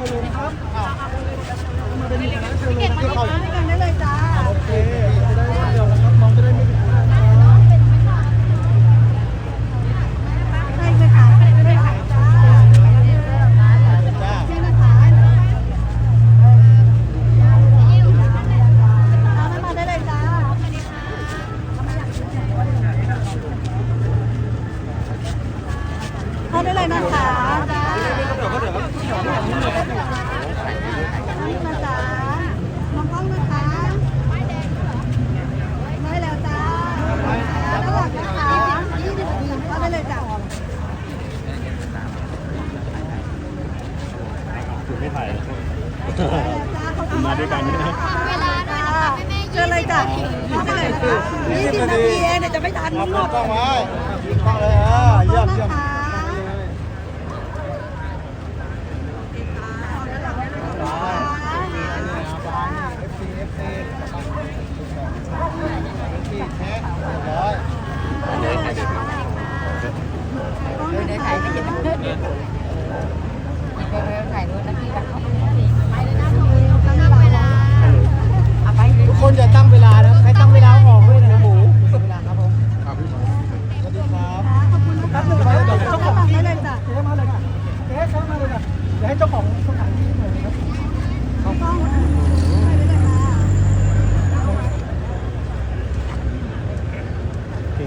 กันได้เลยจ้า โอเคจะได้เดี๋ยวนะครับมองจะได้ไม่ผิดพลาดใช่ไหมคะได้เลยค่ะจ้าจ้านี่นะคะเอาน้ำมาได้เลยจ้าเข้าได้เลยนะคะ มาด้วยกันนะเจออะไรจ้ะนี่สิบนาทีเองเดี๋ยวจะไม่ทันหมดต้องไว้ต้องเลยอะเยี่ยมเยี่ยมเลยถ่ายไม่เห็น